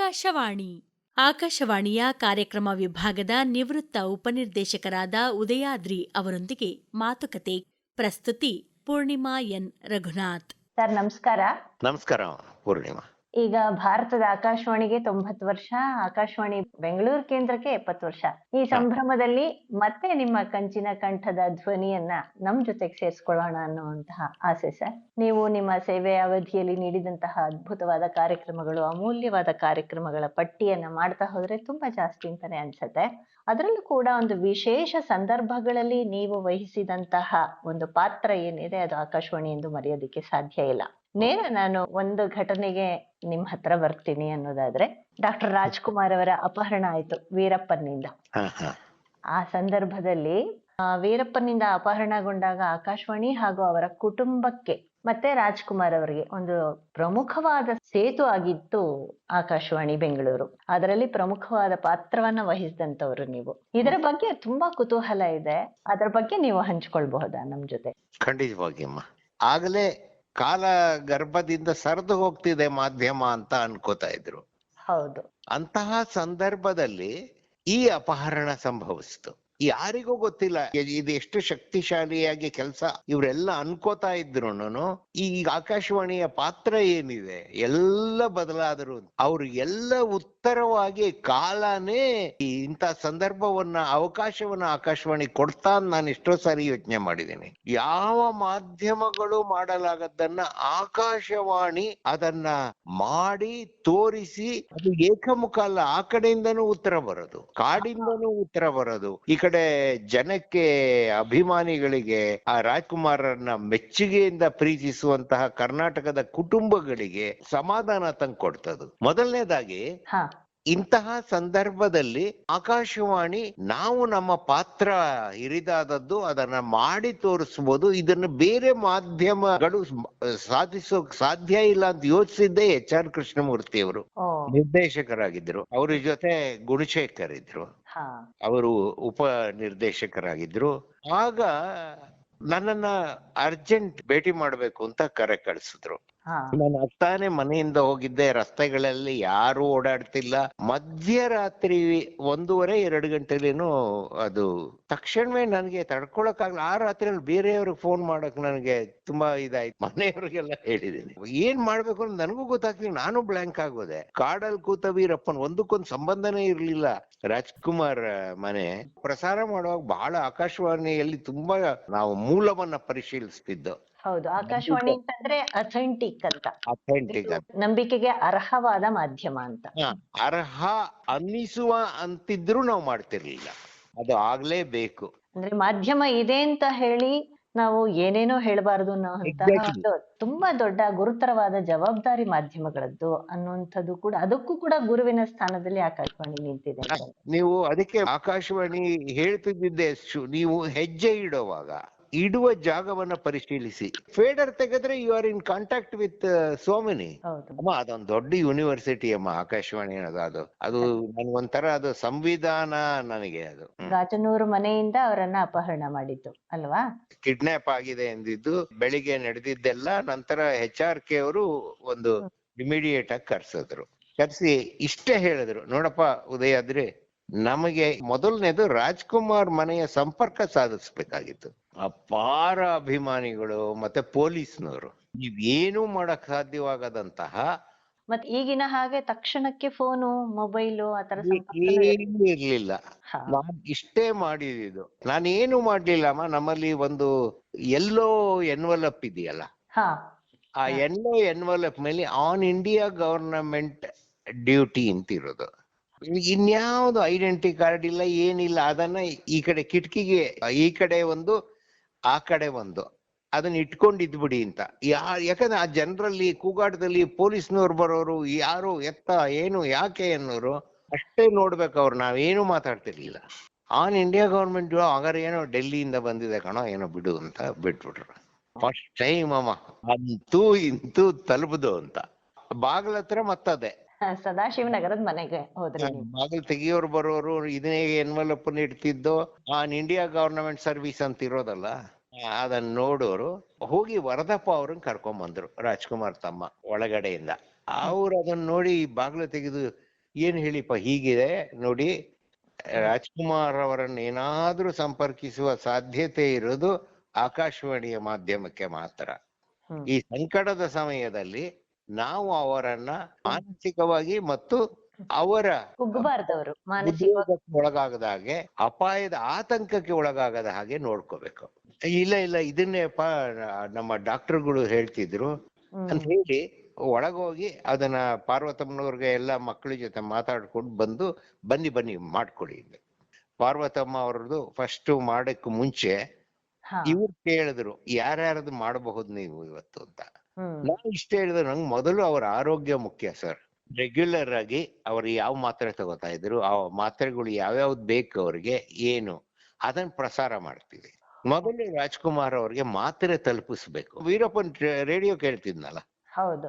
ಆಕಾಶವಾಣಿ. ಆಕಾಶವಾಣಿಯ ಕಾರ್ಯಕ್ರಮ ವಿಭಾಗದ ನಿವೃತ್ತ ಉಪನಿರ್ದೇಶಕರಾದ ಉದಯಾದ್ರಿ ಅವರೊಂದಿಗೆ ಮಾತುಕತೆ. ಪ್ರಸ್ತುತಿ ಪೂರ್ಣಿಮಾ ಎನ್. ರಘುನಾಥ್. ಸರ್ ನಮಸ್ಕಾರ. ನಮಸ್ಕಾರ ಪೂರ್ಣಿಮಾ. ಈಗ ಭಾರತದ ಆಕಾಶವಾಣಿಗೆ ತೊಂಬತ್ತು ವರ್ಷ ಆಕಾಶವಾಣಿ ಬೆಂಗಳೂರು ಕೇಂದ್ರಕ್ಕೆ ಎಪ್ಪತ್ತು ವರ್ಷ. ಈ ಸಂಭ್ರಮದಲ್ಲಿ ಮತ್ತೆ ನಿಮ್ಮ ಕಂಚಿನ ಕಂಠದ ಧ್ವನಿಯನ್ನ ನಮ್ ಜೊತೆಗೆ ಸೇರಿಸ್ಕೊಳ್ಳೋಣ ಅನ್ನುವಂತಹ ಆಸೆ ಸರ್. ನೀವು ನಿಮ್ಮ ಸೇವೆ ಅವಧಿಯಲ್ಲಿ ನೀಡಿದಂತಹ ಅದ್ಭುತವಾದ ಕಾರ್ಯಕ್ರಮಗಳು ಅಮೂಲ್ಯವಾದ ಕಾರ್ಯಕ್ರಮಗಳ ಪಟ್ಟಿಯನ್ನ ಮಾಡ್ತಾ ಹೋದ್ರೆ ತುಂಬಾ ಜಾಸ್ತಿ ಅಂತಾನೆ ಅನ್ಸತ್ತೆ. ಅದರಲ್ಲೂ ಕೂಡ ಒಂದು ವಿಶೇಷ ಸಂದರ್ಭಗಳಲ್ಲಿ ನೀವು ವಹಿಸಿದಂತಹ ಒಂದು ಪಾತ್ರ ಏನಿದೆ ಅದು ಆಕಾಶವಾಣಿ ಎಂದು ಮರೆಯೋದಿಕ್ಕೆ ಸಾಧ್ಯ ಇಲ್ಲ. ನೇರ ನಾನು ಒಂದು ಘಟನೆಗೆ ನಿಮ್ ಹತ್ರ ಬರ್ತೀನಿ ಅನ್ನೋದಾದ್ರೆ ಡಾಕ್ಟರ್ ರಾಜ್ಕುಮಾರ್ ಅವರ ಅಪಹರಣ ಆಯ್ತು ವೀರಪ್ಪನಿಂದ ಆ ಸಂದರ್ಭದಲ್ಲಿ ವೀರಪ್ಪನಿಂದ ಅಪಹರಣಗೊಂಡಾಗ ಆಕಾಶವಾಣಿ ಹಾಗೂ ಅವರ ಕುಟುಂಬಕ್ಕೆ ಮತ್ತೆ ರಾಜ್ಕುಮಾರ್ ಅವರಿಗೆ ಒಂದು ಪ್ರಮುಖವಾದ ಸೇತು ಆಗಿತ್ತು ಆಕಾಶವಾಣಿ ಬೆಂಗಳೂರು. ಅದರಲ್ಲಿ ಪ್ರಮುಖವಾದ ಪಾತ್ರವನ್ನ ವಹಿಸಿದಂತವ್ರು ನೀವು. ಇದರ ಬಗ್ಗೆ ತುಂಬಾ ಕುತೂಹಲ ಇದೆ. ಅದರ ಬಗ್ಗೆ ನೀವು ಹಂಚ್ಕೊಳ್ಬಹುದಾ ನಮ್ ಜೊತೆ? ಖಂಡಿತವಾಗಿ ಅಮ್ಮ ಆಗಲೇ ಕಾಲ ಗರ್ಭದಿಂದ ಸರಿದು ಹೋಗ್ತಿದೆ ಮಾಧ್ಯಮ ಅಂತ ಅನ್ಕೋತಾ ಇದ್ರು. ಹೌದು. ಅಂತಹ ಸಂದರ್ಭದಲ್ಲಿ ಈ ಅಪಹರಣ ಸಂಭವಿಸಿತು. ಯಾರಿಗೂ ಗೊತ್ತಿಲ್ಲ. ಇದು ಎಷ್ಟು ಶಕ್ತಿಶಾಲಿಯಾಗಿ ಕೆಲಸ ಇವರೆಲ್ಲ ಅನ್ಕೋತಾ ಇದ್ರು ಈ ಆಕಾಶವಾಣಿಯ ಪಾತ್ರ ಏನಿದೆ? ಎಲ್ಲ ಬದಲಾದ್ರು ಅವ್ರು ಎಲ್ಲ ಉತ್ತರವಾಗಿ ಕಾಲನೇ ಇಂಥ ಸಂದರ್ಭವನ್ನ, ಅವಕಾಶವನ್ನ ಆಕಾಶವಾಣಿ ಕೊಡ್ತಾ ನಾನು ಎಷ್ಟೋ ಸಾರಿ ಯೋಚನೆ ಮಾಡಿದ್ದೀನಿ. ಯಾವ ಮಾಧ್ಯಮಗಳು ಮಾಡಲಾಗದ್ದನ್ನ ಆಕಾಶವಾಣಿ ಅದನ್ನ ಮಾಡಿ, ತೋರಿಸಿ ಅದು ಏಕಮುಖ ಅಲ್ಲ, ಆ ಕಡೆಯಿಂದನೂ ಉತ್ತರ ಬರೋದು, ಕಾಡಿಂದನೂ ಉತ್ತರ ಬರೋದು, ಈ ಕಡೆ ಜನಕ್ಕೆ ಅಭಿಮಾನಿಗಳಿಗೆ ಆ ರಾಜ್ಕುಮಾರನ್ನ ಮೆಚ್ಚುಗೆಯಿಂದ ಪ್ರೀತಿಸುವಂತಹ ಕರ್ನಾಟಕದ ಕುಟುಂಬಗಳಿಗೆ ಸಮಾಧಾನ ತಂದ್ಕೊಡ್ತದು ಮೊದಲನೇದಾಗಿ ಹಾ. ಇಂತಹ ಸಂದರ್ಭದಲ್ಲಿ ಆಕಾಶವಾಣಿ ನಾವು ನಮ್ಮ ಪಾತ್ರ ಹಿರಿದಾದದ್ದು ಅದನ್ನ ಮಾಡಿ ತೋರಿಸಬಹುದು ಇದನ್ನ ಬೇರೆ ಮಾಧ್ಯಮಗಳು ಸಾಧಿಸೋಕ್ ಸಾಧ್ಯ ಇಲ್ಲ ಅಂತ ಯೋಚಿಸಿದ್ದೆ ಎಚ್ ಆರ್ ಕೃಷ್ಣಮೂರ್ತಿ ಅವರು ನಿರ್ದೇಶಕರಾಗಿದ್ರು ಅವ್ರ ಜೊತೆ ಗುಣಶೇಖರ್ ಇದ್ರು. ಅವರು ಉಪ ನಿರ್ದೇಶಕರಾಗಿದ್ರು. ಆಗ ನನ್ನನ್ನ ಅರ್ಜೆಂಟ್ ಭೇಟಿ ಮಾಡ್ಬೇಕು ಅಂತ ಕರೆ ಕಳಿಸಿದ್ರು. ನಾನು ಅತ್ತಾನೆ ಮನೆಯಿಂದ ಹೋಗಿದ್ದೆ, ರಸ್ತೆಗಳಲ್ಲಿ ಯಾರು ಓಡಾಡ್ತಿಲ್ಲ. ಮಧ್ಯರಾತ್ರಿ ಒಂದೂವರೆ, ಎರಡು ಗಂಟೆಲೇನು ಅದು ತಕ್ಷಣವೇ ನನಗೆ ತಡ್ಕೊಳಕ್ಕಾಗಲ್ಲ ಆ ರಾತ್ರಿಯಲ್ಲಿ ಬೇರೆಯವ್ರಿಗೆ ಫೋನ್ ಮಾಡಕ್ ನನಗೆ ತುಂಬಾ ಇದಾಯ್ತು. ಮನೆಯವ್ರಿಗೆಲ್ಲ ಹೇಳಿದೀನಿ ಏನ್ ಮಾಡ್ಬೇಕು ಅಂತ ನನಗೂ ಗೊತ್ತಾಗ್ಲಿಲ್ಲ. ನಾನು ಬ್ಲಾಂಕ್ ಆಗೋದೆ. ಕಾಡಲ್ ಕೂತ ವೀರಪ್ಪನ್ ಒಂದಕ್ಕೊಂದು ಸಂಬಂಧನೇ ಇರ್ಲಿಲ್ಲ. ರಾಜ್ಕುಮಾರ್ ಮನೆ ಪ್ರಸಾರ ಮಾಡುವಾಗ ಬಹಳ ಆಕಾಶವಾಣಿಯಲ್ಲಿ ತುಂಬಾ ನಾವು ಮೂಲವನ್ನ ಪರಿಶೀಲಿಸ್ತಿದ್ದು. ಹೌದು. ಆಕಾಶವಾಣಿ ಅಂತಂದ್ರೆ ಅಥೆಂಟಿಕ್ ಅಂತ. ಅಥೆಂಟಿಕ್ ನಂಬಿಕೆಗೆ ಅರ್ಹವಾದ ಮಾಧ್ಯಮ ಅಂತ. ಹ, ಅರ್ಹ ಅನ್ನಿಸುವ ಅಂತಿದ್ರು ನಾವು ಮಾಡ್ತಿರ್ಲಿಲ್ಲ. ಅದು ಆಗ್ಲೇಬೇಕು. ಅಂದ್ರೆ ಮಾಧ್ಯಮ ಇದೆ ಅಂತ ಹೇಳಿ ನಾವು ಏನೇನೋ ಹೇಳಬಾರದು ಅನ್ನೋ ತುಂಬಾ ದೊಡ್ಡ ಗುರುತರವಾದ ಜವಾಬ್ದಾರಿ ಮಾಧ್ಯಮಗಳದ್ದು ಅನ್ನುವಂಥದ್ದು ಕೂಡ ಅದಕ್ಕೂ ಕೂಡ ಗುರುವಿನ ಸ್ಥಾನದಲ್ಲಿ ಆಕಾಶವಾಣಿ ನಿಂತಿದೆ ನೀವು ಅದಕ್ಕೆ ಆಕಾಶವಾಣಿ ಹೇಳ್ತಿದ್ದಿದ್ದೆ ಶು- ನೀವು ಹೆಜ್ಜೆ ಇಡುವಾಗ. ಇಡುವ ಜಾಗವನ್ನ ಪರಿಶೀಲಿಸಿ. ಫೇಡರ್ ತೆಗೆದ್ರೆ you are in contact with so many ಅಮ್ಮ ಅದೊಂದ್ ದೊಡ್ಡ ಯೂನಿವರ್ಸಿಟಿ ಅಮ್ಮ ಆಕಾಶವಾಣಿ ಅನ್ನೋದು ಅದು. ಅದು ನನ್ಗೊಂಥರ ಅದು ಸಂವಿಧಾನ ನನಗೆ ಅದು. ರಾಜನೂರು ಮನೆಯಿಂದ ಅವರನ್ನ ಅಪಹರಣ ಮಾಡಿದ್ದು ಅಲ್ವಾ? ಕಿಡ್ನಾಪ್ ಆಗಿದೆ ಎಂದಿದ್ದು ಬೆಳಿಗ್ಗೆ ನಡೆದಿದ್ದೆಲ್ಲ ನಂತರ ಹೆಚ್ ಆರ್ ಕೆ ಅವರು ಒಂದು ಇಮಿಡಿಯೇಟ್ ಆಗಿ ಕರ್ಸಿದ್ರು. ಕರ್ಸಿ ಇಷ್ಟೇ ಹೇಳಿದ್ರು ನೋಡಪ್ಪ ಉದಯಾದ್ರಿ ನಮಗೆ ಮೊದಲನೇದು ರಾಜ್ಕುಮಾರ್ ಮನೆಯ ಸಂಪರ್ಕ ಸಾಧಿಸ್ಬೇಕಾಗಿತ್ತು. ಅಪಾರ ಅಭಿಮಾನಿಗಳು ಮತ್ತೆ ಪೊಲೀಸ್ನವರು ನೀವೇನು ಮಾಡಕ್ ಸಾಧ್ಯವಾಗದಂತಹ ಮತ್ತೆ ಈಗಿನ ಹಾಗೆ ತಕ್ಷಣಕ್ಕೆ ಫೋನು ಮೊಬೈಲು ಆತರ ಸಂಪರ್ಕ ಏನೂ ಇರ್ಲಿಲ್ಲ. ನಾನ್ ಇಷ್ಟೇ ಮಾಡಿದ್ದು ನಾನೇನು ಮಾಡ್ಲಿಲ್ಲಮ್ಮ ನಮ್ಮಲ್ಲಿ ಒಂದು ಎಲ್ಲೋ ಎನ್ವಲಪ್ ಇದೆಯಲ್ಲ? ಹಾ. ಆ ಎಲ್ಲೋ ಎನ್ವಲಪ್ ಮೇಲೆ ಆನ್ ಇಂಡಿಯಾ ಗವರ್ನಮೆಂಟ್ ಡ್ಯೂಟಿ ಅಂತ ಇರೋದು ಇನ್ಯಾವುದು ಐಡೆಂಟಿ ಕಾರ್ಡ್ ಇಲ್ಲ, ಏನಿಲ್ಲ, ಅದನ್ನ ಈ ಕಡೆ ಕಿಟಕಿಗೆ, ಈ ಕಡೆ ಒಂದು, ಆ ಕಡೆ ಒಂದು. ಅದನ್ನ ಇಟ್ಕೊಂಡು ಇದ್ಬಿಡಿ ಅಂತ. ಯಾ, ಯಾಕಂದ್ರೆ ಆ ಜನರಲ್ಲಿ, ಕೂಗಾಟದಲ್ಲಿ ಪೊಲೀಸ್ನವ್ರು ಬರೋರು, ಯಾರು ಎತ್ತ, ಏನು, ಯಾಕೆ ಅನ್ನೋರು ಅಷ್ಟೇ ನೋಡ್ಬೇಕು ಅವ್ರು. ನಾವೇನು ಮಾತಾಡ್ತಿರ್ಲಿಲ್ಲ. ಆನ್ ಇಂಡಿಯಾ ಗವರ್ಮೆಂಟ್ ಹಾಗಾದ್ರೆ ಏನೋ ಡೆಲ್ಲಿಯಿಂದ ಬಂದಿದೆ ಕಣೋ, ಏನೋ ಬಿಡು ಅಂತ ಬಿಟ್ಬಿಟ್ರು. ಫಸ್ಟ್ ಟೈಮ್ ಅಮ್ಮ ಅಂತೂ ಇಂತೂ ತಲುಪದು ಅಂತ. ಬಾಗ್ಲ ಹತ್ರ ಮತ್ತದೇ. ಸದಾಶಿವನಗರದ ಮನೆಗೆ ಹೋದ್ರಿ ಬಾಗಿಲು ತೆಗಿಯೋರು ಬರೋರು ಇದನ್ನೇ ಎನ್ವಲಪ್ ಇಡ್ತಿದ್ದು. ಆನ್ ಇಂಡಿಯಾ ಗವರ್ನಮೆಂಟ್ ಸರ್ವಿಸ್ ಅಂತ ಇರೋದಲ್ಲ ಅದನ್ನ ನೋಡೋರು ಹೋಗಿ ವರದಪ್ಪ ಅವ್ರನ್ನ ಕರ್ಕೊಂಡ್ ಬಂದ್ರು ರಾಜ್ಕುಮಾರ್ ತಮ್ಮ ಒಳಗಡೆಯಿಂದ. ಅವ್ರು ಅದನ್ನ ನೋಡಿ ಬಾಗ್ಲ ತೆಗೆದು ಏನ್ ಹೇಳಿಪ್ಪ ಹೀಗಿದೆ? ನೋಡಿ ರಾಜ್ಕುಮಾರ್ ಅವರನ್ನ ಏನಾದ್ರೂ ಸಂಪರ್ಕಿಸುವ ಸಾಧ್ಯತೆ ಇರೋದು ಆಕಾಶವಾಣಿಯ ಮಾಧ್ಯಮಕ್ಕೆ ಮಾತ್ರ. ಈ ಸಂಕಟದ ಸಮಯದಲ್ಲಿ ನಾವು ಅವರನ್ನ ಮಾನಸಿಕವಾಗಿ ಮತ್ತು ಅವರ ಒಳಗಾಗದಾಗೆ ಮಾನಸಿಕ ಒಳಗಾಗದ ಹಾಗೆ ಅಪಾಯದ ಆತಂಕಕ್ಕೆ ಒಳಗಾಗದ ಹಾಗೆ ನೋಡ್ಕೋಬೇಕು. ಇಲ್ಲ ಇಲ್ಲ ಇದನ್ನೇ ಪ ನಮ್ಮ ಡಾಕ್ಟರ್ಗಳು ಹೇಳ್ತಿದ್ರು. ಅಂತ ಹೇಳಿ ಒಳಗೋಗಿ ಅದನ್ನ ಪಾರ್ವತಮ್ಮನವ್ರಿಗೆ ಎಲ್ಲ ಮಕ್ಕಳ ಜೊತೆ ಮಾತಾಡ್ಕೊಂಡು ಬಂದು ಬನ್ನಿ ಬನ್ನಿ ಮಾಡ್ಕೊಡಿ. ಪಾರ್ವತಮ್ಮ ಅವ್ರದ್ದು ಫಸ್ಟ್ ಮಾಡಕ್ ಮುಂಚೆ ಇವ್ರು ಕೇಳಿದ್ರು ಯಾರ್ಯಾರದು ಮಾಡಬಹುದು ನೀವು ಇವತ್ತು ಅಂತ. ನಾನು ಇಷ್ಟ ಹೇಳಿದ್ರೆ ನಂಗೆ ಮೊದಲು ಅವರ ಆರೋಗ್ಯ ಮುಖ್ಯ ಸರ್. ರೆಗ್ಯುಲರ್ ಆಗಿ ಅವರು ಯಾವ ಮಾತ್ರೆ ತಗೋತಾ ಇದ್ರು ಆ ಮಾತ್ರೆಗಳು ಯಾವ್ಯಾವ್ದು ಬೇಕು ಅವ್ರಿಗೆ ಏನು ಅದನ್ನ ಪ್ರಸಾರ ಮಾಡ್ತೀವಿ. ಮೊದಲು ರಾಜ್ಕುಮಾರ್ ಅವ್ರಿಗೆ ಮಾತ್ರೆ ತಲುಪಿಸ್ಬೇಕು. ವೀರಪ್ಪನ್ ರೇಡಿಯೋ ಕೇಳ್ತಿದ್ನಲ್ಲ? ಹೌದು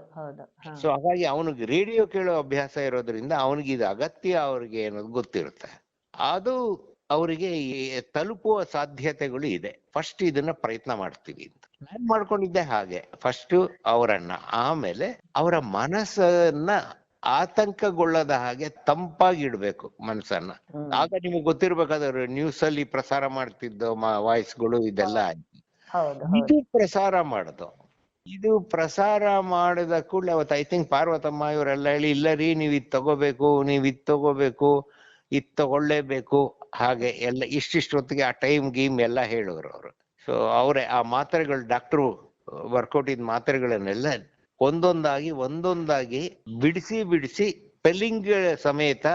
ಸೊ ಹಾಗಾಗಿ ಅವನಿಗೆ ರೇಡಿಯೋ ಕೇಳೋ ಅಭ್ಯಾಸ ಇರೋದ್ರಿಂದ ಅವನಿಗೆ ಇದು ಅಗತ್ಯ ಅವ್ರಿಗೆ ಅನ್ನೋದು ಗೊತ್ತಿರುತ್ತೆ. ಅದು ಅವರಿಗೆ ತಲುಪುವ ಸಾಧ್ಯತೆಗಳು ಇದೆ. ಫಸ್ಟ್ ಇದನ್ನ ಪ್ರಯತ್ನ ಮಾಡ್ತೀವಿ. ನಾನ್ ಮಾಡ್ಕೊಂಡಿದ್ದೆ ಹಾಗೆ. ಫಸ್ಟ್ ಅವರನ್ನ. ಆಮೇಲೆ ಅವರ ಮನಸ್ಸನ್ನ ಆತಂಕಗೊಳ್ಳದ ಹಾಗೆ ತಂಪಾಗಿಡ್ಬೇಕು ಮನಸ್ಸನ್ನ. ಆಗ ನಿಮ್ಗೆ ಗೊತ್ತಿರ್ಬೇಕಾದ್ರೆ ನ್ಯೂಸ್ ಅಲ್ಲಿ ಪ್ರಸಾರ ಮಾಡ್ತಿದ್ದೋ ವಾಯ್ಸ್ಗಳು ಇದೆಲ್ಲ ಇದು ಪ್ರಸಾರ ಮಾಡುದು. ಇದು ಪ್ರಸಾರ ಮಾಡಿದ ಕೂಡಲೇ ಅವತ್ತು ಐ ಥಿಂಕ್ ಪಾರ್ವತಮ್ಮ ಇವರೆಲ್ಲ ಹೇಳಿ ಇಲ್ಲ ರೀ ನೀವ್ ಇದ್ ತಗೋಬೇಕು ನೀವ್ ಇದ್ ತಗೋಬೇಕು ಇದ್ ತಗೊಳ್ಳೇಬೇಕು. ಹಾಗೆ ಎಲ್ಲ ಇಷ್ಟಿಷ್ಟು ಹೊತ್ತಿಗೆ ಆ ಟೈಮ್ ಗೀಮ್ ಎಲ್ಲ ಹೇಳೋರು ಅವರು. ಸೊ ಅವರೇ ಆ ಮಾತ್ರೆಗಳು ಡಾಕ್ಟ್ರು ಬರ್ಕೊಟ್ಟಿದ್ ಮಾತ್ರೆಗಳನ್ನೆಲ್ಲ ಒಂದೊಂದಾಗಿ ಒಂದೊಂದಾಗಿ ಬಿಡಿಸಿ ಬಿಡಿಸಿ ಸ್ಪೆಲ್ಲಿಂಗ್ ಸಮೇತ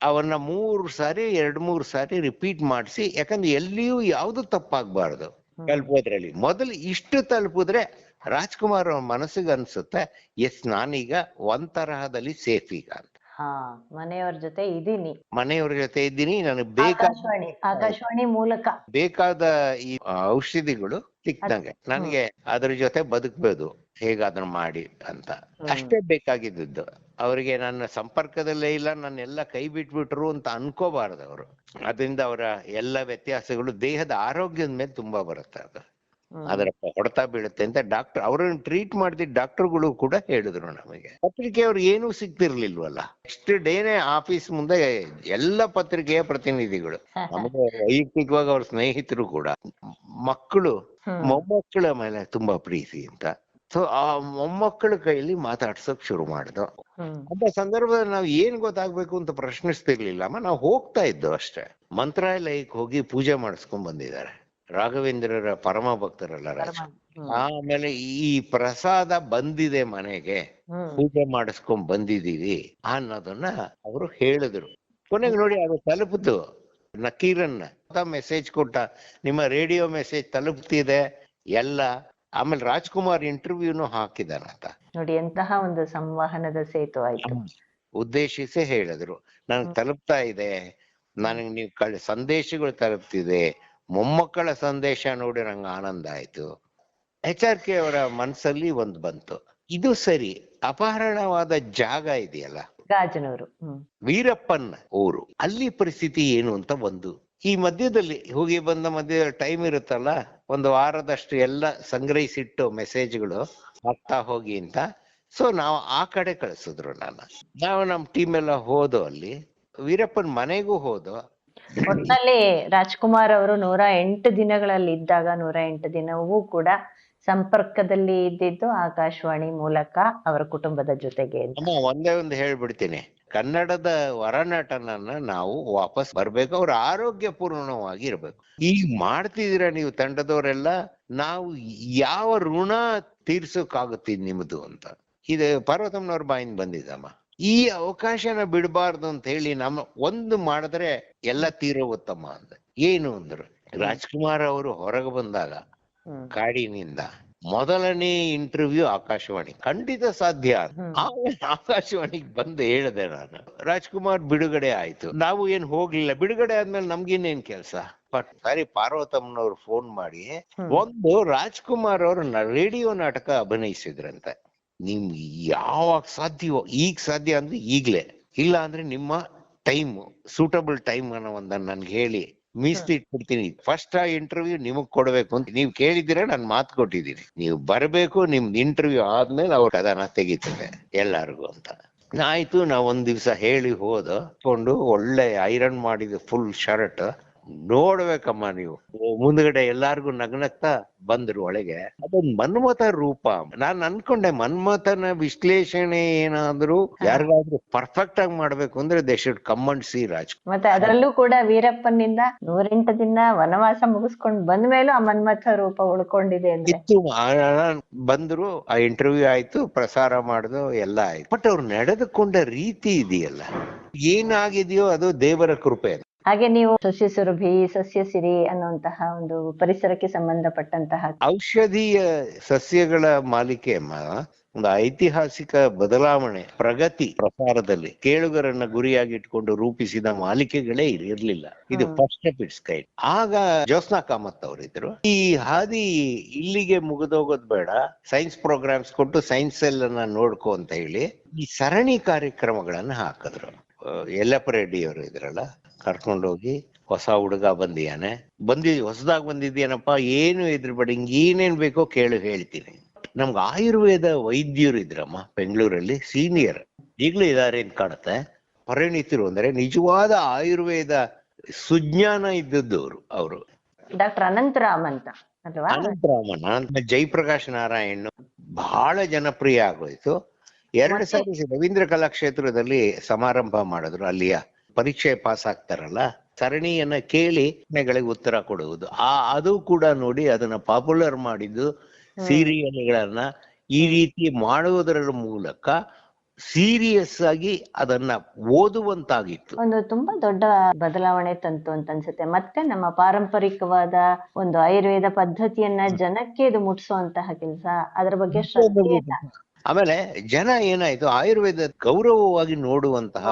ಅವನ್ನ ಮೂರು ಸಾರಿ ಎರಡ್ ಮೂರು ಸಾರಿ ರಿಪೀಟ್ ಮಾಡಿಸಿ ಯಾಕಂದ್ರೆ ಎಲ್ಲಿಯೂ ಯಾವುದು ತಪ್ಪಾಗ್ಬಾರ್ದು. ತಲುಪೋದ್ರಲ್ಲಿ. ಮೊದಲು ಇಷ್ಟು ತಲುಪಿದ್ರೆ ರಾಜ್ಕುಮಾರ್ ಅವ್ರ ಮನಸ್ಸಿಗೆ ಅನ್ಸುತ್ತೆ ಎಸ್ ನಾನೀಗ ಒಂದ್ ತರಹದಲ್ಲಿ ಸೇಫ್ ಈಗ ಅಂತ. ಹಾ ಮನೆಯವ್ರ ಜೊತೆ ಇದೀನಿ ಮನೆಯವ್ರ ಜೊತೆ ಇದ್ದೀನಿ ನನಗೆ ಬೇಕಾದ ಆಕಾಶವಾಣಿ ಆಕಾಶವಾಣಿ ಮೂಲಕ. ಬೇಕಾದ ಈ ಔಷಧಿಗಳು ಸಿಕ್ದಂಗೆ. ನನಗೆ ಅದ್ರ ಜೊತೆ ಬದುಕ್ಬೋದು ಹೇಗಾದ್ರೂ ಮಾಡಿ ಅಂತ. ಅಷ್ಟೇ ಬೇಕಾಗಿದ್ದು ಅವರಿಗೆ ನನ್ನ ಸಂಪರ್ಕದಲ್ಲೇ ಇಲ್ಲ ನನ್ನೆಲ್ಲ ಕೈ ಬಿಟ್ಬಿಟ್ರು ಅಂತ ಅನ್ಕೋಬಾರ್ದು ಅವರು. ಅದರಿಂದ ಅವರ ಎಲ್ಲ ವ್ಯತ್ಯಾಸಗಳು ದೇಹದ ಆರೋಗ್ಯದ ಮೇಲೆ ತುಂಬಾ ಬರುತ್ತೆ ಅದು. ಅದರ ಹೊಡೆತ ಬೀಳುತ್ತೆ ಅಂತ ಡಾಕ್ಟರ್ ಅವರನ್ನು ಟ್ರೀಟ್ ಮಾಡಿದ ಡಾಕ್ಟರ್ಗಳು ಕೂಡ ಹೇಳಿದ್ರು ನಮಗೆ. ಪತ್ರಿಕೆ ಅವ್ರು ಏನೂ ಸಿಗ್ತಿರ್ಲಿಲ್ವಲ್ಲ. ನೆಕ್ಸ್ಟ್ ಡೇನೆ ಆಫೀಸ್ ಮುಂದೆ ಎಲ್ಲ ಪತ್ರಿಕೆಯ ಪ್ರತಿನಿಧಿಗಳು. ನಮಗೆ ವೈಯಕ್ತಿಕವಾಗಿ ಅವ್ರ ಸ್ನೇಹಿತರು ಕೂಡ. ಮಕ್ಕಳು. ಮೊಮ್ಮಕ್ಕಳ ಮೇಲೆ ತುಂಬಾ ಪ್ರೀತಿ ಅಂತ. ಸೊ ಆ ಮೊಮ್ಮಕ್ಕಳ ಕೈಯಲ್ಲಿ ಮಾತಾಡ್ಸೋಕ್ ಶುರು ಮಾಡ್ದು. ಹ್ಮ್. ಅಂತ ಸಂದರ್ಭದಲ್ಲಿ ನಾವು ಏನ್ ಗೊತ್ತಾಗ್ಬೇಕು ಅಂತ ಪ್ರಶ್ನಿಸ್ತಿರ್ಲಿಲ್ಲಮ್ಮ ನಾವು ಹೋಗ್ತಾ ಇದ್ದು ಅಷ್ಟೇ. ಮಂತ್ರಾಲಯಕ್ಕೆ ಹೋಗಿ ಪೂಜೆ ಮಾಡಿಸ್ಕೊಂಡ್ ಬಂದಿದ್ದಾರೆ. ರಾಘವೇಂದ್ರರ ಪರಮ ಭಕ್ತರಲ್ಲ ರಾಜ. ಆಮೇಲೆ ಈ ಪ್ರಸಾದ ಬಂದಿದೆ ಮನೆಗೆ ಪೂಜೆ ಮಾಡಿಸ್ಕೊಂಡ್ ಬಂದಿದೀವಿ ಅನ್ನೋದನ್ನ ಅವರು ಹೇಳಿದ್ರು. ಕೊನೆಗೆ ನೋಡಿ ಅದು ತಲುಪಿತು. ನಕೀರನ್ನ ಮೆಸೇಜ್ ಕೊಟ್ಟ ನಿಮ್ಮ ರೇಡಿಯೋ ಮೆಸೇಜ್ ತಲುಪ್ತಿದೆ ಎಲ್ಲ. ಆಮೇಲೆ ರಾಜ್ಕುಮಾರ್ ಇಂಟರ್ವ್ಯೂನು ಹಾಕಿದಾನಂತ ನೋಡಿ ಎಂತಹ ಒಂದು ಸಂವಹನದ ಸೇತು ಆಯ್ತು. ಉದ್ದೇಶಿಸಿ ಹೇಳಿದ್ರು. ನನಗೆ ತಲುಪ್ತಾ ಇದೆ. ನನಗೆ ನೀವು ಕಳ್ ಸಂದೇಶಗಳು ತಲುಪ್ತಿದೆ. ಮೊಮ್ಮಕ್ಕಳ ಸಂದೇಶ ನೋಡಿ ನಂಗೆ ಆನಂದ ಆಯ್ತು. ಎಚ್ ಆರ್ ಕೆ ಅವರ ಮನಸ್ಸಲ್ಲಿ ಒಂದು ಬಂತು. ಇದು ಸರಿ ಅಪಹರಣವಾದ ಜಾಗ ಇದೆಯಲ್ಲ? ಗಾಜನೂರು ವೀರಪ್ಪನ್ ಊರು. ಅಲ್ಲಿ ಪರಿಸ್ಥಿತಿ ಏನು ಅಂತ ಒಂದು. ಈ ಮಧ್ಯದಲ್ಲಿ ಹೋಗಿ ಬಂದ ಮಧ್ಯದಲ್ಲಿ ಟೈಮ್ ಇರುತ್ತಲ್ಲ? ಒಂದು ವಾರದಷ್ಟು ಎಲ್ಲ ಸಂಗ್ರಹಿಸಿಟ್ಟು ಮೆಸೇಜ್ಗಳು ಆಗ್ತಾ ಹೋಗಿ ಅಂತ. ಸೊ ನಾವು ಆ ಕಡೆ ಕಳಿಸಿದ್ರು ನಾನು. ನಾವು ನಮ್ಮ ಟೀಮ್ ಎಲ್ಲ ಹೋದೋ ಅಲ್ಲಿ ವೀರಪ್ಪನ್ ಮನೆಗೂ ಹೋದೋ ಒಟ್ನಲ್ಲಿ ರಾಜ್ಕುಮಾರ್ ಅವರು ನೂರ ಎಂಟು ದಿನಗಳಲ್ಲಿ ಇದ್ದಾಗ ನೂರ ಎಂಟು ದಿನವೂ ಕೂಡ ಸಂಪರ್ಕದಲ್ಲಿ ಇದ್ದಿದ್ದು ಆಕಾಶವಾಣಿ ಮೂಲಕ ಅವರ ಕುಟುಂಬದ ಜೊತೆಗೆ ಒಂದೇ ಒಂದು ಹೇಳ್ಬಿಡ್ತೀನಿ. ಕನ್ನಡದ ವರನಟನನ್ನ ನಾವು ವಾಪಸ್ ಬರ್ಬೇಕು. ಅವ್ರ ಆರೋಗ್ಯ ಪೂರ್ಣವಾಗಿ ಇರ್ಬೇಕು. ಈಗ ಮಾಡ್ತಿದೀರ ನೀವು ತಂಡದವರೆಲ್ಲ? ನಾವು ಯಾವ ಋಣ ತೀರ್ಸೋಕಾಗುತ್ತೀವಿ ನಿಮ್ದು ಅಂತ. ಇದು ಪಾರ್ವತಮ್ಮನವ್ರ ಬಾಯಿಂದ ಬಂದಿದ್ದಮ್ಮ ಈ ಅವಕಾಶನ ಬಿಡಬಾರ್ದು ಅಂತ ಹೇಳಿ ನಮ್ಮ ಒಂದು ಮಾಡಿದ್ರೆ ಎಲ್ಲ ತೀರೋಗುತ್ತಮ್ಮ ಅಂತ. ಏನು ಅಂದ್ರು? ರಾಜ್ಕುಮಾರ್ ಅವರು ಹೊರಗೆ ಬಂದಾಗ ಕಾಡಿನಿಂದ ಮೊದಲನೇ ಇಂಟರ್ವ್ಯೂ ಆಕಾಶವಾಣಿ. ಖಂಡಿತ ಸಾಧ್ಯ ಆಕಾಶವಾಣಿಗೆ ಬಂದು ಹೇಳಿದೆ ನಾನು. ರಾಜ್ಕುಮಾರ್ ಬಿಡುಗಡೆ ಆಯ್ತು. ನಾವು ಏನ್ ಹೋಗ್ಲಿಲ್ಲ. ಬಿಡುಗಡೆ ಆದ್ಮೇಲೆ ನಮ್ಗಿನ್ನೇನ್ ಕೆಲಸ? ಬಟ್ ಸಾರಿ ಪಾರ್ವತಮ್ಮನವ್ರು ಫೋನ್ ಮಾಡಿ ಒಂದು ರಾಜ್ಕುಮಾರ್ ಅವರು ರೇಡಿಯೋ ನಾಟಕ ಅಭಿನಯಿಸಿದ್ರಂತೆ. ನಿಮ್ ಯಾವಾಗ ಸಾಧ್ಯವೋ ಈಗ ಸಾಧ್ಯ ಅಂದ್ರೆ ಈಗಲೇ. ಇಲ್ಲ ಅಂದ್ರೆ ನಿಮ್ಮ ಟೈಮ್ ಸೂಟಬಲ್ ಟೈಮ್ ಅನ್ನೋ ಒಂದನ್ನ ನನ್ಗೆ ಹೇಳಿ ಮೀಸಲಿಟ್ಬಿಡ್ತೀನಿ ಫಸ್ಟ್ ಆ ಇಂಟರ್ವ್ಯೂ ನಿಮಗ್ ಕೊಡ್ಬೇಕು ಅಂತ. ನೀವ್ ಕೇಳಿದಿರ ನಾನು ಮಾತು ಕೊಟ್ಟಿದ್ದೀನಿ. ನೀವು ಬರಬೇಕು ನಿಮ್ದು ಇಂಟರ್ವ್ಯೂ ಆದ್ಮೇಲೆ ಅವ್ರ ಕದನ ತೆಗಿತದೆ ಎಲ್ಲಾರ್ಗು ಅಂತ. ಆಯ್ತು ನಾ ಒಂದ್ ದಿವ್ಸ ಹೇಳಿ ಹೋದ ಕೊಂಡು ಒಳ್ಳೆ ಐರನ್ ಮಾಡಿದ ಫುಲ್ ಶರ್ಟ್ ನೋಡ್ಬೇಕಮ್ಮ ನೀವು. ಮುಂದ್ಗಡೆ ಎಲ್ಲಾರ್ಗು ನಗ್ನಗ್ತಾ ಬಂದ್ರು ಒಳಗೆ. ಅದೊಂದ್ ಮನ್ಮಥ ರೂಪ. ನಾನ್ ಅನ್ಕೊಂಡೆ ಮನ್ಮಥನ ವಿಶ್ಲೇಷಣೆ ಏನಾದ್ರೂ ಯಾರಿಗಾದ್ರೂ ಪರ್ಫೆಕ್ಟ್ ಆಗಿ ಮಾಡ್ಬೇಕು ಅಂದ್ರೆ they should come and see Raj ಮತ್ತೆ ಅದರಲ್ಲೂ ಕೂಡ ವೀರಪ್ಪನಿಂದ ನೂರೆಂಟು ದಿನ ವನವಾಸ ಮುಗಿಸ್ಕೊಂಡ್ ಬಂದ ಮೇಲೂ ಆ ಮನ್ಮಥ ರೂಪ ಉಳ್ಕೊಂಡಿದೆ ಇತ್ತು. ಬಂದ್ರು ಆ ಇಂಟರ್ವ್ಯೂ ಆಯ್ತು ಪ್ರಸಾರ ಮಾಡ್ದು ಎಲ್ಲ ಆಯ್ತು. ಬಟ್ ಅವ್ರು ನಡೆದುಕೊಂಡ ರೀತಿ ಇದೆಯಲ್ಲ. ಏನಾಗಿದೆಯೋ ಅದು ದೇವರ ಕೃಪೆ. ಹಾಗೆ ನೀವು ಸಸ್ಯ ಸುರಭಿ ಸಸ್ಯ ಸಿರಿ ಅನ್ನುವಂತಹ ಒಂದು ಪರಿಸರಕ್ಕೆ ಸಂಬಂಧಪಟ್ಟಂತಹ ಔಷಧೀಯ ಸಸ್ಯಗಳ ಮಾಲಿಕೆ ಒಂದು ಐತಿಹಾಸಿಕ ಬದಲಾವಣೆ ಪ್ರಗತಿ ಪ್ರಸಾರದಲ್ಲಿ ಕೇಳುಗರನ್ನ ಗುರಿಯಾಗಿಟ್ಕೊಂಡು ರೂಪಿಸಿದ ಮಾಲಿಕೆಗಳೇ ಇರಲಿಲ್ಲ. ಇದು. ಫಸ್ಟ್ ಇಟ್ಸ್ ಕೈಂಡ್ ಆಗ ಜ್ಯೋತ್ನಾ ಕಾಮತ್ ಅವರಿದ್ರು ಈ ಹಾದಿ ಇಲ್ಲಿಗೆ ಮುಗಿದೋಗೋದ್ ಬೇಡ ಸೈನ್ಸ್ ಪ್ರೋಗ್ರಾಮ್ಸ್ ಕೊಟ್ಟು ಸೈನ್ಸ್ ಎಲ್ಲ ನೋಡ್ಕೊ ಅಂತ ಹೇಳಿ ಈ ಸರಣಿ ಕಾರ್ಯಕ್ರಮಗಳನ್ನ ಹಾಕಿದ್ರು. ಯಲ್ಲಪ್ಪ ರೆಡ್ಡಿ ಅವರು ಇದ್ರಲ್ಲ ಕರ್ಕೊಂಡೋಗಿ ಹೊಸ ಹುಡುಗ ಬಂದಿಯಾನೆ. ಬಂದಿ ಹೊಸದಾಗಿ ಬಂದಿದ್ಯಾನಪ್ಪ? ಏನು ಇದ್ರ ಬಡಿ ಹಿಂಗ್ ಏನೇನ್ ಬೇಕೋ ಕೇಳು ಹೇಳ್ತೀನಿ. ನಮ್ಗೆ ಆಯುರ್ವೇದ ವೈದ್ಯರು ಇದ್ರಮ್ಮ ಬೆಂಗಳೂರಲ್ಲಿ ಸೀನಿಯರ್. ಈಗಲೂ ಇದಾರೆ ಅಂತ ಕಾಣುತ್ತೆ. ಪರಿಣಿತರು ಅಂದ್ರೆ ನಿಜವಾದ ಆಯುರ್ವೇದ ಸುಜ್ಞಾನ ಇದ್ದದ್ದು ಅವರು. ಅವರು ಡಾಕ್ಟರ್ ಅನಂತರಾಮ್ ಅಂತ ಅನಂತರಾಮನ್ ಅಂತ ಜಯಪ್ರಕಾಶ್ ನಾರಾಯಣ್ ಬಹಳ ಜನಪ್ರಿಯ ಆಗೋಯ್ತು. ಎರಡು? ಸಾರಿ ರವೀಂದ್ರ ಕಲಾಕ್ಷೇತ್ರದಲ್ಲಿ ಸಮಾರಂಭ ಮಾಡಿದ್ರು ಅಲ್ಲಿಯ ಪರೀಕ್ಷೆ ಪಾಸ್ ಆಗ್ತಾರಲ್ಲ ಸರಣಿಯನ್ನ ಕೇಳಿ ಪ್ರಶ್ನೆಗಳಿಗೆ ಉತ್ತರ ಕೊಡುವುದು. ಆ ಅದು ಕೂಡ ನೋಡಿ ಅದನ್ನ ಪಾಪ್ಯುಲರ್ ಮಾಡಿದ್ದು ಸೀರಿಯಲ್ಗಳನ್ನ ಈ ರೀತಿ ಮಾಡುವುದರ ಮೂಲಕ ಸೀರಿಯಸ್ ಆಗಿ ಅದನ್ನ ಓದುವಂತಾಗಿತ್ತು. ಒಂದು ತುಂಬಾ ದೊಡ್ಡ ಬದಲಾವಣೆ ತಂತು ಅಂತ ಅನ್ಸುತ್ತೆ. ಮತ್ತೆ ನಮ್ಮ ಪಾರಂಪರಿಕವಾದ ಒಂದು ಆಯುರ್ವೇದ ಪದ್ಧತಿಯನ್ನ ಜನಕ್ಕೆ ಇದು ಮುಟ್ಸುವಂತಹ ಕೆಲಸ ಅದರ ಬಗ್ಗೆ ಆಮೇಲೆ ಜನ ಏನಾಯ್ತು ಆಯುರ್ವೇದ ಗೌರವವಾಗಿ ನೋಡುವಂತಹ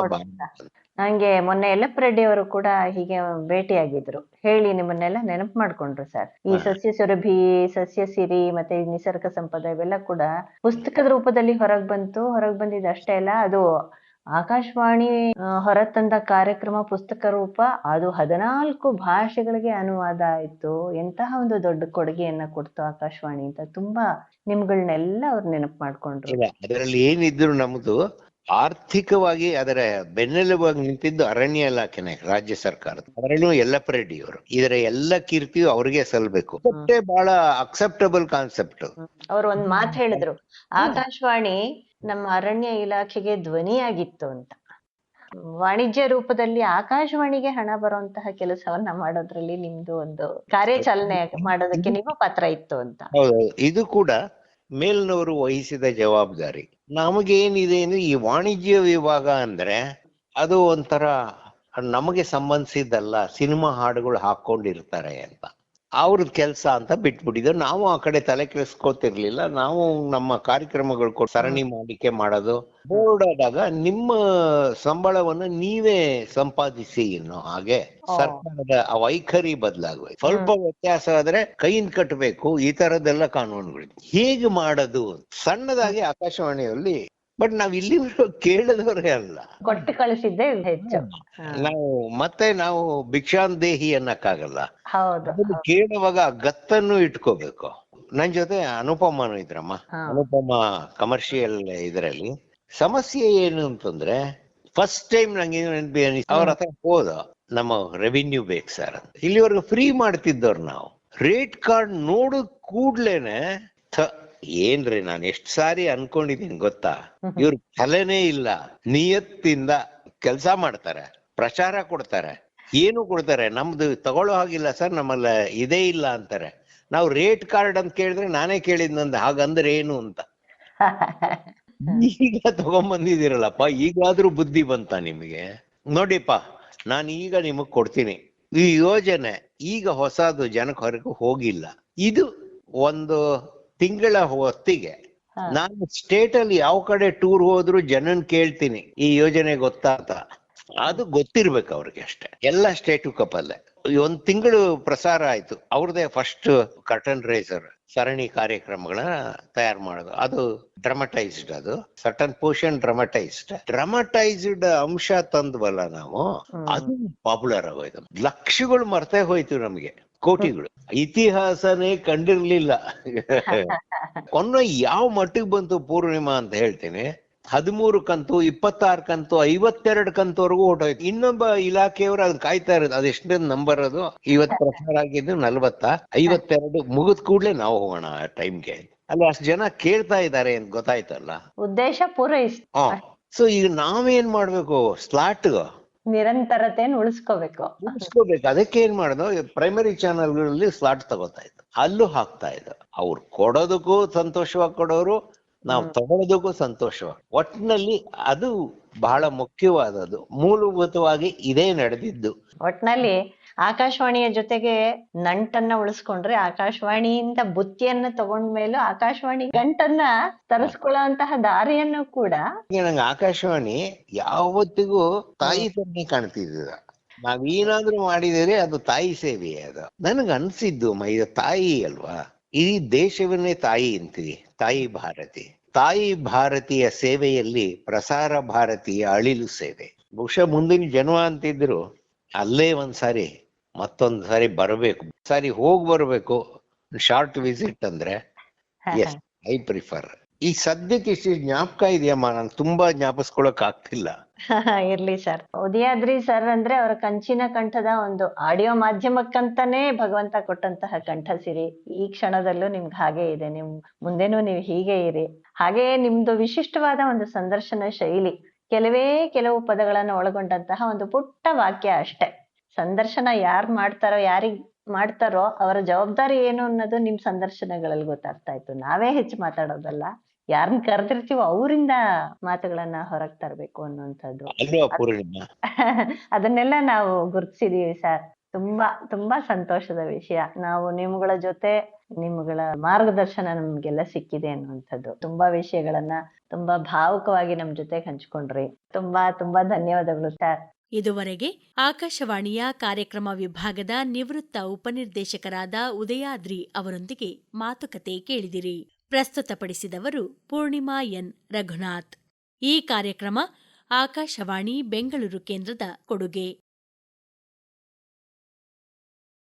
ನಂಗೆ ಮೊನ್ನೆ ಯಲ್ಲಪ್ಪ ರೆಡ್ಡಿ ಅವರು ಕೂಡ ಹೀಗೆ ಭೇಟಿಯಾಗಿದ್ರು. ಹೇಳಿ ನಿಮ್ಮನ್ನೆಲ್ಲ ನೆನಪು ಮಾಡ್ಕೊಂಡ್ರು ಸರ್. ಈ ಸಸ್ಯ ಸುರಭಿ ಸಸ್ಯ ಸಿರಿ ಮತ್ತೆ ನಿಸರ್ಗ ಸಂಪದ ಇವೆಲ್ಲ ಕೂಡ ಪುಸ್ತಕದ ರೂಪದಲ್ಲಿ ಹೊರಗ್ ಬಂತು. ಹೊರಗ್ ಬಂದಿದ್ದು ಅಷ್ಟೇ ಅಲ್ಲ ಅದು ಆಕಾಶವಾಣಿ ಹೊರತಂದ ಕಾರ್ಯಕ್ರಮ ಪುಸ್ತಕ ರೂಪ ಅದು ಹದಿನಾಲ್ಕು ಭಾಷೆಗಳಿಗೆ ಅನುವಾದ ಆಯ್ತು. ಎಂತಹ ಒಂದು ದೊಡ್ಡ ಕೊಡುಗೆಯನ್ನ ಕೊಡ್ತು ಆಕಾಶವಾಣಿ ಅಂತ. ತುಂಬಾ ನಿಮ್ಗಳನ್ನೆಲ್ಲ ಅವ್ರು ನೆನಪು ಮಾಡ್ಕೊಂಡ್ರು. ಅದರಲ್ಲಿ ಏನಿದ್ರು ನಮ್ದು ಆರ್ಥಿಕವಾಗಿ ಅದರ ಬೆನ್ನೆಲುಬಾಗಿ ನಿಂತಿದ್ದು ಅರಣ್ಯ ಇಲಾಖೆನೆ ರಾಜ್ಯ ಸರ್ಕಾರದ. ಅದರಲ್ಲೂ ಎಲ್ಲ ರೆಡ್ಡಿ ಅವರು ಇದರ ಎಲ್ಲ ಕೀರ್ತಿಯು ಅವ್ರಿಗೆ ಸಲ್ಬೇಕು. ಮತ್ತೆ ಬಹಳ ಅಕ್ಸೆಪ್ಟಬಲ್ ಕಾನ್ಸೆಪ್ಟ್ ಅವರು ಒಂದ್ ಮಾತು ಹೇಳಿದ್ರು. ಆಕಾಶವಾಣಿ ನಮ್ಮ ಅರಣ್ಯ ಇಲಾಖೆಗೆ ಧ್ವನಿಯಾಗಿತ್ತು ಅಂತ. ವಾಣಿಜ್ಯ ರೂಪದಲ್ಲಿ ಆಕಾಶವಾಣಿಗೆ ಹಣ ಬರುವಂತಹ ಕೆಲಸವನ್ನ ಮಾಡೋದ್ರಲ್ಲಿ ನಿಮ್ದು ಒಂದು ಕಾರ್ಯಚಾಲನೆ ಮಾಡೋದಕ್ಕೆ ನಿಮ್ಮ ಪಾತ್ರ ಇತ್ತು ಅಂತ. ಇದು ಕೂಡ ಮೇಲ್ನವರು ವಹಿಸಿದ ಜವಾಬ್ದಾರಿ. ನಮಗೇನಿದೆ ಅಂದ್ರೆ ಈ ವಾಣಿಜ್ಯ ವಿಭಾಗ ಅಂದ್ರೆ ಅದು ಒಂಥರ ನಮಗೆ ಸಂಬಂಧಿಸಿದ್ದಲ್ಲ ಸಿನಿಮಾ ಹಾಡುಗಳು ಹಾಕೊಂಡಿರ್ತಾರೆ ಅಂತ. ಅವ್ರದ್ ಕೆಲಸ ಅಂತ ಬಿಟ್ಬಿಟ್ಟಿದ್ರು. ನಾವು ಆ ಕಡೆ ತಲೆ ಕೆಡಿಸ್ಕೋತಿರ್ಲಿಲ್ಲ. ನಾವು ನಮ್ಮ ಕಾರ್ಯಕ್ರಮಗಳು ಕೊಟ್ಟು ಸರಣಿ ಮಾಡಿಕೆ ಮಾಡೋದು. ಬೋರ್ಡ್ ಆದಾಗ ನಿಮ್ಮ ಸಂಬಳವನ್ನ ನೀವೇ ಸಂಪಾದಿಸಿ ಇನ್ನು ಹಾಗೆ. ಸರ್ಕಾರದ ವೈಖರಿ ಬದಲಾಗೋಯ್ತು ಸ್ವಲ್ಪ ವ್ಯತ್ಯಾಸ ಆದ್ರೆ ಕೈಯಿಂದ ಕಟ್ಟಬೇಕು ಈ ತರದ್ದೆಲ್ಲ ಕಾನೂನುಗಳು. ಹೇಗೆ ಮಾಡೋದು ಸಣ್ಣದಾಗಿ ಆಕಾಶವಾಣಿಯಲ್ಲಿ ಬಟ್ ನಾವ್ ಇಲ್ಲಿ ಕೇಳಿದವರೇ ಅಲ್ಲ. ಕೊಟ್ಟು ಕಳಿಸಿದ್ದೆ ಹೆಚ್ಚು. ನಾವು ಮತ್ತೆ ನಾವು ಭಿಕ್ಷಾಂದೇಹಿ ಅನ್ನಕ್ಕಾಗಲ್ಲ. ಹೌದು. ಕೇಳುವಾಗ ಗತ್ತನ್ನು ಇಟ್ಕೋಬೇಕು. ನನ್ ಜೊತೆ ಅನುಪಮನು ಇದ್ರಮ್ಮ. ಅನುಪಮ ಕಮರ್ಷಿಯಲ್ ಇದರಲ್ಲಿ. ಸಮಸ್ಯೆ ಏನು ಅಂತಂದ್ರೆ ಫಸ್ಟ್ ಟೈಮ್ ನಂಗೆ ಅವ್ರ ಹತ್ರ ಹೋದ ನಮ್ಮ ರೆವಿನ್ಯೂ ಬೇಕು ಸರ್ ಅಂತ. ಇಲ್ಲಿವರೆಗೂ ಫ್ರೀ ಮಾಡ್ತಿದ್ದವ್ರು ನಾವು. ರೇಟ್ ಕಾರ್ಡ್ ನೋಡಿದ ಕೂಡ್ಲೇನೆ ಏನ್ರಿ ನಾನು ಎಷ್ಟ್ ಸಾರಿ ಅನ್ಕೊಂಡಿದೀನಿ ಗೊತ್ತಾ? ಇವ್ರ ತಲೆನೇ ಇಲ್ಲ ನಿಯತ್ತಿಂದ ಕೆಲಸ ಮಾಡ್ತಾರೆ ಪ್ರಚಾರ ಕೊಡ್ತಾರೆ ಏನು ಕೊಡ್ತಾರೆ? ನಮ್ದು ತಗೊಳ್ಳೋ ಹಾಗಿಲ್ಲ ಸರ್ ನಮ್ಮಲ್ಲ ಇದೇ ಇಲ್ಲ ಅಂತಾರೆ. ನಾವು ರೇಟ್ ಕಾರ್ಡ್ ಅಂತ ಕೇಳಿದ್ರೆ ನಾನೇ ಕೇಳಿದ್ನಂದ ಹಾಗಂದ್ರೆ ಏನು ಅಂತ. ಈಗ ತಗೊಂಬಂದಿದ್ದೀರಲ್ಲಪ್ಪ ಈಗಾದ್ರೂ ಬುದ್ಧಿ ಬಂತ ನಿಮಗೆ? ನೋಡಿಪ್ಪ ನಾನು ಈಗ ನಿಮಗ್ ಕೊಡ್ತೀನಿ. ಈ ಯೋಜನೆ ಈಗ ಹೊಸದು ಜನಕ್ಕೆ ಹೊರಗೆ ಹೋಗಿಲ್ಲ. ಇದು ಒಂದು ತಿಂಗಳ ಹೊತ್ತಿಗೆ. ನಾನು ಸ್ಟೇಟ್ ಅಲ್ಲಿ ಯಾವ ಕಡೆ ಟೂರ್ ಹೋದ್ರು ಜನನ್ ಕೇಳ್ತೀನಿ ಈ ಯೋಜನೆ ಗೊತ್ತಾತ ಅಂತ. ಅದು ಗೊತ್ತಿರ್ಬೇಕು ಅವ್ರಿಗೆ ಅಷ್ಟೇ. ಎಲ್ಲ ಸ್ಟೇಟು ಕಪಲ್ಲೇ. ಒಂದ್ ತಿಂಗಳು ಪ್ರಸಾರ ಆಯ್ತು. ಅವ್ರದೇ ಫಸ್ಟ್ ಕರ್ಟನ್ ರೇಸರ್ ಸರಣಿ ಕಾರ್ಯಕ್ರಮಗಳನ್ನ ತಯಾರು ಮಾಡೋದು. ಅದು ಡ್ರಮಟೈಸ್ಡ್ ಅದು. ಸಟನ್ ಪೋರ್ಷನ್ ಡ್ರಮಟೈಸ್ಡ್ ಡ್ರಮಟೈಸ್ಡ್ ಅಂಶ ತಂದ್ವಲ್ಲ ನಾವು ಅದು ಪಾಪ್ಯುಲರ್ ಆಗೋಯ್ತು. ಲಕ್ಷಗಳು ಮರ್ತೇ ಹೋಯ್ತು ನಮ್ಗೆ. ಕೋಟಿಗಳು. ಇತಿಹಾಸನೇ ಕಂಡಿರ್ಲಿಲ್ಲ. ಕೊನ್ನ ಯಾವ ಮಟ್ಟಿಗೆ ಬಂತು ಪೂರ್ಣಿಮಾ ಅಂತ ಹೇಳ್ತೀನಿ ಹದಿಮೂರು ಕಂತು ಇಪ್ಪತ್ತಾರು ಕಂತು ಐವತ್ತೆರಡು ಕಂತುವರೆಗೂ ಹೊಟ್ಟೋಯ್ತು ಇನ್ನೊಬ್ಬ ಇಲಾಖೆಯವರು ಅದ್ ಕಾಯ್ತಾ ಇರೋದು ಅದೆಷ್ಟು ನಂಬರ್ ಅದು? ಇವತ್ತು ಪ್ರಸಾರ ಆಗಿದ್ದು ನಲ್ವತ್ತ? ಐವತ್ತೆರಡು ಮುಗಿದ ಕೂಡ್ಲೆ ನಾವು ಹೋಗೋಣ ಆ ಟೈಮ್ಗೆ. ಅಲ್ಲಿ ಅಷ್ಟು ಜನ ಕೇಳ್ತಾ ಇದ್ದಾರೆ ಅಂತ ಗೊತ್ತಾಯ್ತಲ್ಲ? ಉದ್ದೇಶ ಪೂರೈಸ್ ಹಾ ಸೊ ಈಗ ನಾವೇನ್ ಮಾಡ್ಬೇಕು? ಸ್ಲಾಟ್ ನಿರಂತರತೆಯನ್ನು ಉಳಿಸ್ಕೋಬೇಕು. ಉಳಿಸ್ಕೋಬೇಕು. ಅದಕ್ಕೆ ಏನ್ ಮಾಡೋದು? ಪ್ರೈಮರಿ ಚಾನೆಲ್ಗಳಲ್ಲಿ ಸ್ಲಾಟ್ ತಗೋತಾ ಇದ್ರು. ಅಲ್ಲೂ ಹಾಕ್ತಾ ಇದ್ರು. ಅವ್ರು ಕೊಡೋದಕ್ಕೂ ಸಂತೋಷವಾಗಿ ಕೊಡೋರು ನಾವು ತಗೊಳ್ಳೋದಕ್ಕೂ ಸಂತೋಷವಾಗಿ. ಒಟ್ಟಿನಲ್ಲಿ ಅದು ಬಹಳ ಮುಖ್ಯವಾದದ್ದು. ಮೂಲಭೂತವಾಗಿ ಇದೇ ನಡೆದಿದ್ದು. ಒಟ್ನಲ್ಲಿ ಆಕಾಶವಾಣಿಯ ಜೊತೆಗೆ ನಂಟನ್ನ ಉಳಿಸ್ಕೊಂಡ್ರೆ ಆಕಾಶವಾಣಿಯಿಂದ ಬುತ್ತಿಯನ್ನ ತಗೊಂಡ್ಮೇಲೂ ಆಕಾಶವಾಣಿ ಗಂಟನ್ನ ತರಿಸ್ಕೊಳ್ಳುವಂತಹ ದಾರಿಯನ್ನು ಕೂಡ ನಂಗೆ ಆಕಾಶವಾಣಿ ಯಾವತ್ತಿಗೂ ತಾಯಿ ತರನೇ ಕಾಣ್ತಿದ್ದ ನಾವೇನಾದ್ರೂ ಮಾಡಿದರೆ ಅದು ತಾಯಿ ಸೇವೆ ಅದು. ನನಗೆ ಅನ್ಸಿದ್ದು, ಮೈ, ತಾಯಿ ಅಲ್ವಾ? ಇಡೀ ದೇಶವನ್ನೇ ತಾಯಿ ಅಂತೀವಿ ತಾಯಿ ಭಾರತಿ. ತಾಯಿ ಭಾರತೀಯ ಸೇವೆಯಲ್ಲಿ ಪ್ರಸಾರ ಭಾರತೀಯ ಅಳಿಲು ಸೇವೆ. ಬಹುಶಃ ಮುಂದಿನ ಜನ್ಮ ಅಂತಿದ್ರು ಅಲ್ಲೇ ಒಂದ್ಸಾರಿ ಮತ್ತೊಂದ್ ಸಾರಿ ಬರಬೇಕು. ಸಾರಿ ಹೋಗಿ ಬರ್ಬೇಕು. ಶಾರ್ಟ್ ವಿಸಿಟ್ ಅಂದ್ರೆ ಎಸ್ ಐ ಪ್ರಿಫರ್ ಈ ಸದ್ಯಕ್ಕೆ ಇಷ್ಟು ಜ್ಞಾಪಕ ಇದೆಯಮ್ಮ ನಾನು ತುಂಬಾ ಜ್ಞಾಪಿಸ್ಕೊಳಕ್ ಆಗ್ತಿಲ್ಲ. ಇರ್ಲಿ ಸರ್ ಉದಯಾದ್ರಿ ಸರ್ ಅಂದ್ರೆ ಅವರ ಕಂಚಿನ ಕಂಠದ ಒಂದು ಆಡಿಯೋ ಮಾಧ್ಯಮಕ್ಕಂತಾನೆ ಭಗವಂತ ಕೊಟ್ಟಂತಹ ಕಂಠ ಸಿರಿ. ಈ ಕ್ಷಣದಲ್ಲೂ ನಿಮ್ಗೆ ಹಾಗೆ ಇದೆ. ನಿಮ್ ಮುಂದೆನೂ ನೀವು ಹೀಗೆ ಇರಿ. ಹಾಗೆಯೇ ನಿಮ್ದು ವಿಶಿಷ್ಟವಾದ ಒಂದು ಸಂದರ್ಶನ ಶೈಲಿ. ಕೆಲವೇ ಕೆಲವು ಪದಗಳನ್ನು ಒಳಗೊಂಡಂತಹ ಒಂದು ಪುಟ್ಟ ವಾಕ್ಯ ಅಷ್ಟೇ. ಸಂದರ್ಶನ ಯಾರು ಮಾಡ್ತಾರೋ ಯಾರಿಗ್ ಮಾಡ್ತಾರೋ ಅವರ ಜವಾಬ್ದಾರಿ ಏನು ಅನ್ನೋದು ನಿಮ್ ಸಂದರ್ಶನಗಳಲ್ಲಿ ಗೊತ್ತಾಗ್ತಾ ಇತ್ತು. ನಾವೇ ಹೆಚ್ಚು ಮಾತಾಡೋದಲ್ಲ. ಯಾರನ್ನ ಕರೆದಿರ್ತೀವೋ ಅವರಿಂದ ಮಾತುಗಳನ್ನ ಹೊರಗ್ ತರ್ಬೇಕು ಅನ್ನುವಂಥದ್ದು. ಅದನ್ನೆಲ್ಲ ನಾವು ಗುರುತಿಸಿದೀವಿ ಸರ್. ತುಂಬಾ ತುಂಬಾ ಸಂತೋಷದ ವಿಷಯ. ನಾವು ನಿಮ್ಗಳ ಜೊತೆ ನಿಮ್ಗಳ ಮಾರ್ಗದರ್ಶನ ನಮ್ಗೆಲ್ಲ ಸಿಕ್ಕಿದೆ ಅನ್ನುವಂಥದ್ದು. ತುಂಬಾ ವಿಷಯಗಳನ್ನ ತುಂಬಾ ಭಾವುಕವಾಗಿ ನಮ್ ಜೊತೆ ಹಂಚ್ಕೊಂಡ್ರಿ. ತುಂಬಾ ತುಂಬಾ ಧನ್ಯವಾದಗಳು ಸರ್ ಇದುವರೆಗೆ ಆಕಾಶವಾಣಿಯ ಕಾರ್ಯಕ್ರಮ ವಿಭಾಗದ ನಿವೃತ್ತ ಉಪನಿರ್ದೇಶಕರಾದ ಉದಯಾದ್ರಿ ಅವರೊಂದಿಗೆ ಮಾತುಕತೆ ಕೇಳಿದಿರಿ. ಪ್ರಸ್ತುತಪಡಿಸಿದವರು ಪೂರ್ಣಿಮಾ ಎನ್. ರಘುನಾಥ್. ಈ ಕಾರ್ಯಕ್ರಮ ಆಕಾಶವಾಣಿ ಬೆಂಗಳೂರು ಕೇಂದ್ರದ ಕೊಡುಗೆ.